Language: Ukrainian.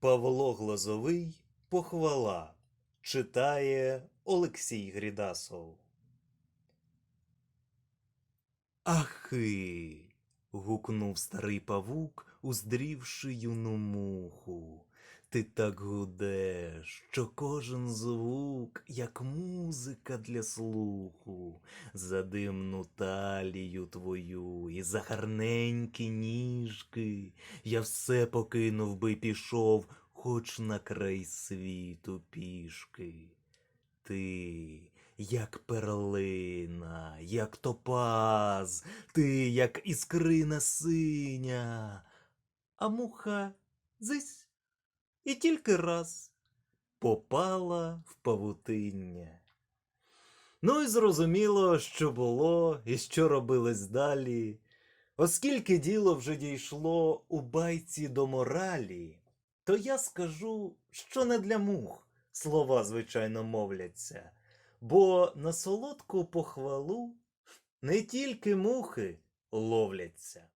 Павло Глазовий Похвала читає Олексій Грідасов. Ахи. гукнув старий павук, уздрівши юну муху. Ти так гудеш, що кожен звук, як музика для слуху, за димну талію твою і за гарненькі ніжки. Я все покинув би пішов, хоч на край світу пішки. Ти, як перлина, як топаз, ти, як іскрина синя, а муха зись і тільки раз попала в павутиння. Ну і зрозуміло, що було і що робилось далі. Оскільки діло вже дійшло у байці до моралі, то я скажу, що не для мух слова, звичайно, мовляться, бо на солодку похвалу не тільки мухи ловляться.